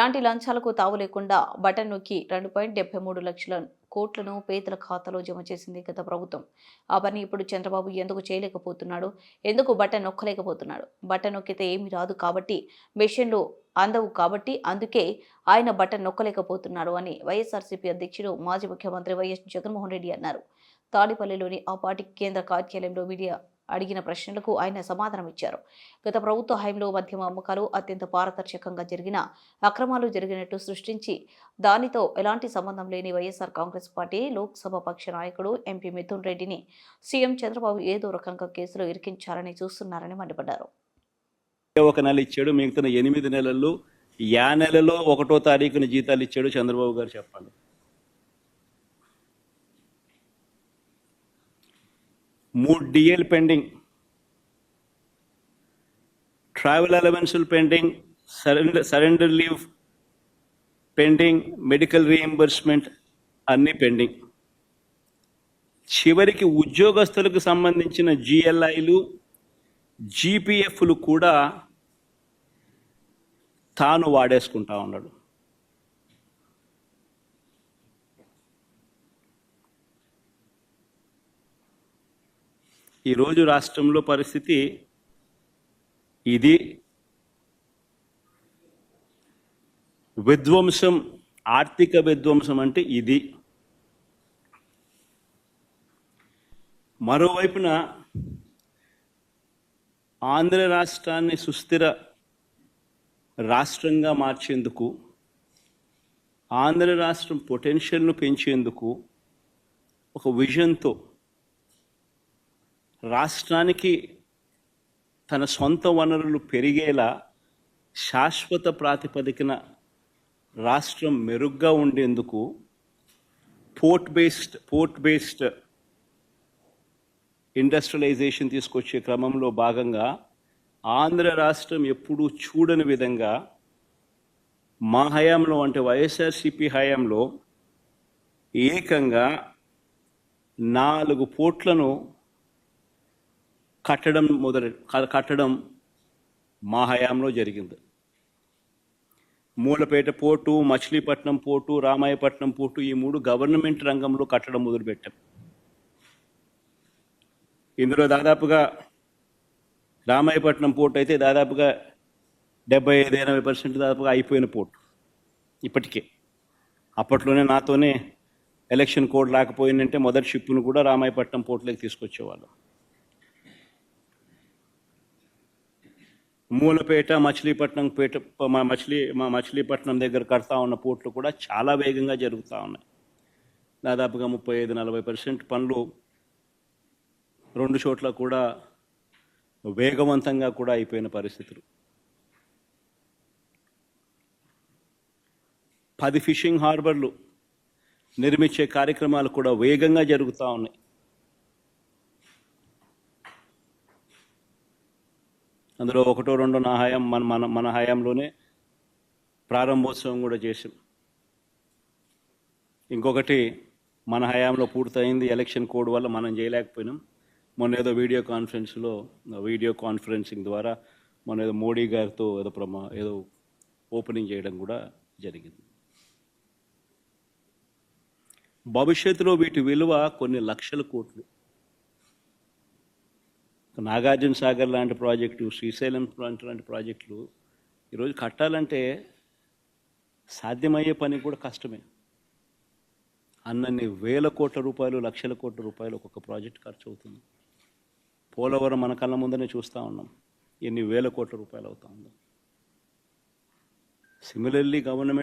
ఎలాంటి లంచాలకు తావు లేకుండా బటన్ నొక్కి రెండు పాయింట్ డెబ్బై మూడు లక్షల కోట్లను పేదల ఖాతాలో జమ చేసింది గత ప్రభుత్వం. ఆ పని ఇప్పుడు చంద్రబాబు ఎందుకు చేయలేకపోతున్నాడు? ఎందుకు బటన్ నొక్కలేకపోతున్నాడు? బటన్ నొక్కితే ఏమీ రాదు కాబట్టి మెషిన్లు అందవు కాబట్టి అందుకే ఆయన బటన్ నొక్కలేకపోతున్నాడు అని వైఎస్ఆర్సీపీ అధ్యక్షుడు మాజీ ముఖ్యమంత్రి వైఎస్ జగన్మోహన్ రెడ్డి అన్నారు. తాడిపల్లిలోని ఆ పార్టీ కేంద్ర కార్యాలయంలో మీడియా అడిగిన ప్రశ్నలకు ఆయన సమాధానం ఇచ్చారు గత ప్రభుత్వ హయాంలో మద్యం అమ్మకాలు అత్యంత పారదర్శకంగా జరిగిన అక్రమాలు జరిగినట్టు సృష్టించి దానితో ఎలాంటి సంబంధం లేని వైఎస్ఆర్ కాంగ్రెస్ పార్టీ లోక్సభ పక్ష నాయకుడు ఎంపీ మిథున్ రెడ్డిని సీఎం చంద్రబాబు ఏదో రకంగా కేసులో ఇరికించాలని చూస్తున్నారని మండిపడ్డారు. ఒక నెల ఇచ్చాడు మిగతా ఎనిమిది నెలల్లో యా నెలలో ఒకటో తారీఖున జీతాలు ఇచ్చాడు చంద్రబాబు గారు చెప్పండి. మూడు DL pending travel అలవెన్సులు pending surrender surrender leave pending medical reimbursement అన్నీ పెండింగ్ చివరికి ఉద్యోగస్తులకు సంబంధించిన జిఎల్ఐలు జీపీఎఫ్లు కూడా తాను వాడేసుకుంటా ఉన్నాడు. ఈరోజు రాష్ట్రంలో పరిస్థితి ఇది. విధ్వంసం ఆర్థిక విధ్వంసం అంటే ఇది. మరోవైపున ఆంధ్ర రాష్ట్రాన్ని సుస్థిర రాష్ట్రంగా మార్చేందుకు ఆంధ్ర రాష్ట్రం పొటెన్షియల్ను పెంచేందుకు ఒక విజన్తో రాష్ట్రానికి తన సొంత వనరులు పెరిగేలా శాశ్వత ప్రాతిపదికన రాష్ట్రం మెరుగ్గా ఉండేందుకు port based port based industrialization తీసుకొచ్చే క్రమంలో భాగంగా ఆంధ్ర రాష్ట్రం ఎప్పుడూ చూడని విధంగా మా హయాంలో అంటే వైఎస్ఆర్సిపి హయాంలో ఏకంగా నాలుగు పోర్ట్లను కట్టడం మొదలు కట్టడం మా హయాంలో జరిగింది. Mulapeta port Machilipatnam port Ramayapatnam port ఈ మూడు గవర్నమెంట్ రంగంలో కట్టడం మొదలుపెట్టాం. ఇందులో దాదాపుగా రామాయపట్నం పోర్టు అయితే దాదాపుగా డెబ్బై ఐదు ఎనభై పర్సెంట్ దాదాపుగా అయిపోయిన పోర్టు ఇప్పటికే. అప్పట్లోనే నాతోనే ఎలక్షన్ కోడ్ లేకపోయిందంటే మొదటి షిప్ను కూడా రామాయపట్నం పోర్టులోకి తీసుకొచ్చేవాళ్ళం. మూలపేట మచిలీపట్నం పేట మా మచిలీ మా మచిలీపట్నం దగ్గర కడతా ఉన్న పోర్ట్లు కూడా చాలా వేగంగా జరుగుతూ ఉన్నాయి. దాదాపుగా ముప్పై ఐదు నలభై పర్సెంట్ పనులు రెండు చోట్ల కూడా వేగవంతంగా కూడా అయిపోయిన పరిస్థితులు. పది ఫిషింగ్ హార్బర్లు నిర్మించే కార్యక్రమాలు కూడా వేగంగా జరుగుతూ ఉన్నాయి. అందులో ఒకటో రెండో నా హయాం మన మన మన హయాంలోనే ప్రారంభోత్సవం కూడా చేసాం ఇంకొకటి మన హయాంలో పూర్తయింది ఎలక్షన్ కోడ్ వల్ల మనం చేయలేకపోయినాం. మొన్న ఏదో వీడియో కాన్ఫరెన్స్లో వీడియో కాన్ఫరెన్సింగ్ ద్వారా మొన్న ఏదో మోడీ గారితో ఏదో ప్రమా ఏదో ఓపెనింగ్ చేయడం కూడా జరిగింది. భవిష్యత్తులో వీటి విలువ కొన్ని లక్షల కోట్లు. నాగార్జున సాగర్ లాంటి ప్రాజెక్టు శ్రీశైలం లాంటి లాంటి ప్రాజెక్టులు ఈరోజు కట్టాలంటే సాధ్యమయ్యే పని కూడా కష్టమే. అన్నన్ని వేల కోట్ల రూపాయలు లక్షల కోట్ల రూపాయలు ఒక్కొక్క ప్రాజెక్ట్ ఖర్చు అవుతుంది. పోలవరం మన కళ్ళ ముందనే చూస్తూ ఉన్నాం. ఎన్ని వేల కోట్ల రూపాయలు అవుతా ఉందో. Similarly government